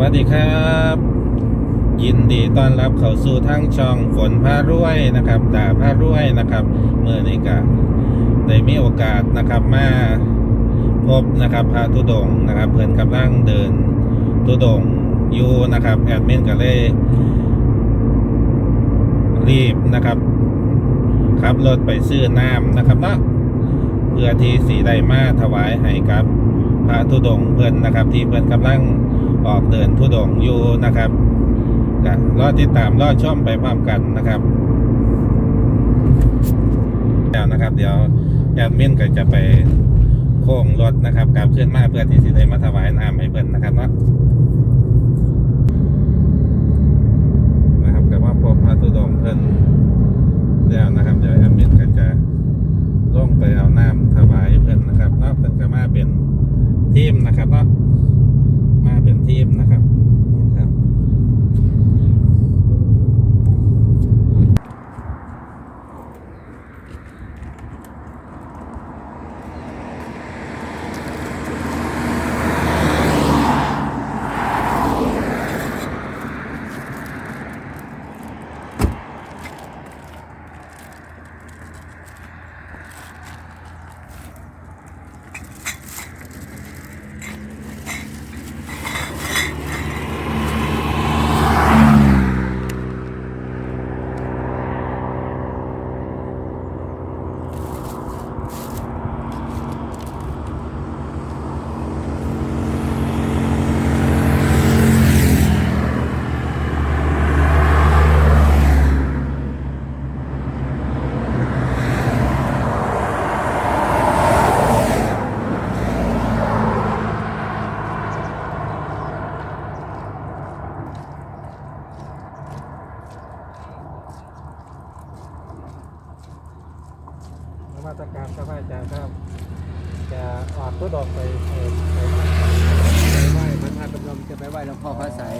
วัสดีครับ ยินดีต้อนรับเข้าสู่ทั้งช่องฝนพารวยนะครับด่าพารวยนะครับเมื่อนี้ก็ได้มีโอกาสนะครับมาพบนะครับพระธุดงนะครับ เพื่อนกำลังเดินธุดงอยู่นะครับแอดมินก็เลยรีบนะครับขับรถไปซื้อน้ำนะครับเนาะเพื่อที่สีได้มาถวายให้กับพระธุดงเพื่อนนะครับ ที่เพื่อนกำลัง ออกเดินธุดงค์อยู่นะครับรอติดตามรอชมไปพร้อมกันนะครับแล้วนะครับ เดี๋ยวแอดมินก็จะไปโค้งรถนะครับกลับขึ้นมาเพื่อที่สิได้มาถวายน้ำให้เพื่อนนะครับเนาะนะครับแต่ว่าพอพระธุดงค์เพิ่นแล้วนะครับ เดี๋ยวแอมมินก็จะลงไปเอาน้ำถวายเพิ่อนนะครับเนาะเพิ่อนก็มาเป็นทีมนะครับเนาะมาเป็นทีมนะครับนี่ครับ มาตรการครับอาจารย์ครับจะออกตัวดอกไปไปไปไปไหว้พระธาตุพนมจะไปไหว้หลวงพ่อพระใสย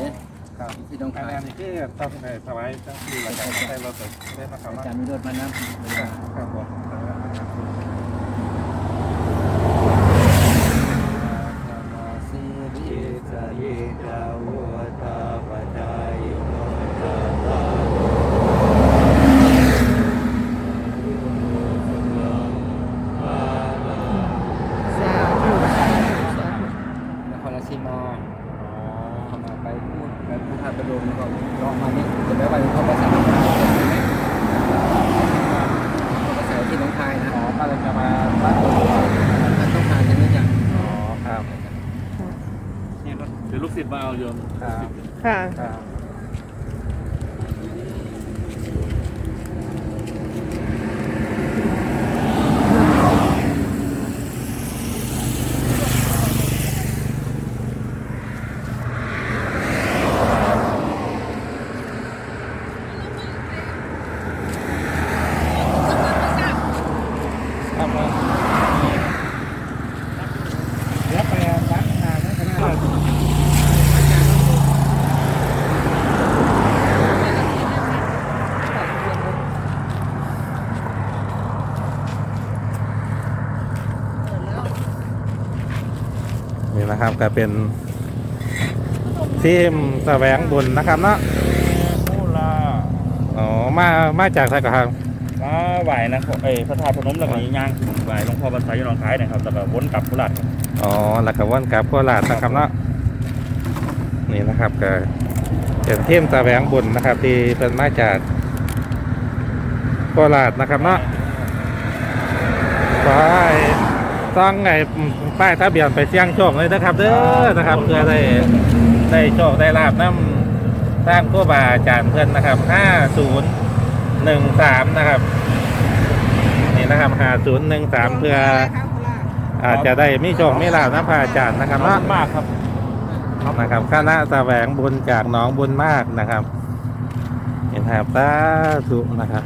ครับที่ต้องอันขายนี้ที่ต้องไปถวายเจ้าที่แล้วก็ใส่รถไปได้มาครับอาจารย์มีรถมานั่งเวลาครับผม สิริสยิดาวุตาปจายโนจาตาและครราชสีมาเข้ามาไปพูดไปพูดทางประดมแล้วก็ร้องมานี่จะไปไหว้หลวงพ่อพระใสยหลวงพ่อพระใสยที่หน้องคายนะ อ๋อมาเลยจะมาบ้านตัว มันต้องผ่านอย่างนี้จ้ะ อ๋อครับ นี่ก็คือ ลูกศิษย์มาเอาโยมครับค่ะ ครับ ครับผม เดี๋ยวไปร้านงานนะคณะ นี่นะครับ ก็เป็นทีมแสวงบุญนะครับเนาะมูลาอ๋อมามาจากไทยกับครับมาไหวนะครับเอ้ยพระธาตุพนมแล้วก็ย่างขึ้นไหวหลวงพ่อบรรทายอยู่หนองคายนะครับแล้วก็วนกลับโคราชครับอ๋อแล้วก็วนกลับโคราชนะครับเนาะนี่นะครับก็เป็นทีมแสวงบุญนะครับ ที่เป็นมาจากโคราชนะครับเนาะขอให้ ต้องไงป้ายทะเบียนไปเสี่ยงโชคเลยนะครับ เด้อนะครับเพื่อได้ได้โชคได้ลาบน้ำสร้างครูบาอาจารย์เพื่อนนะครับห้าศูนย์หนึ่งสามนะครับ นี่นะครับห้าศูนย์หนึ่งสามเพื่ออาจจะได้มีโชคมีลาบน้ำพระอาจารย์นะครับขอบเนาะคุณมากครับนะครับคณะแสวงบุญจากหนองบุญมากนะครับ เห็นครับสาธุนะครับ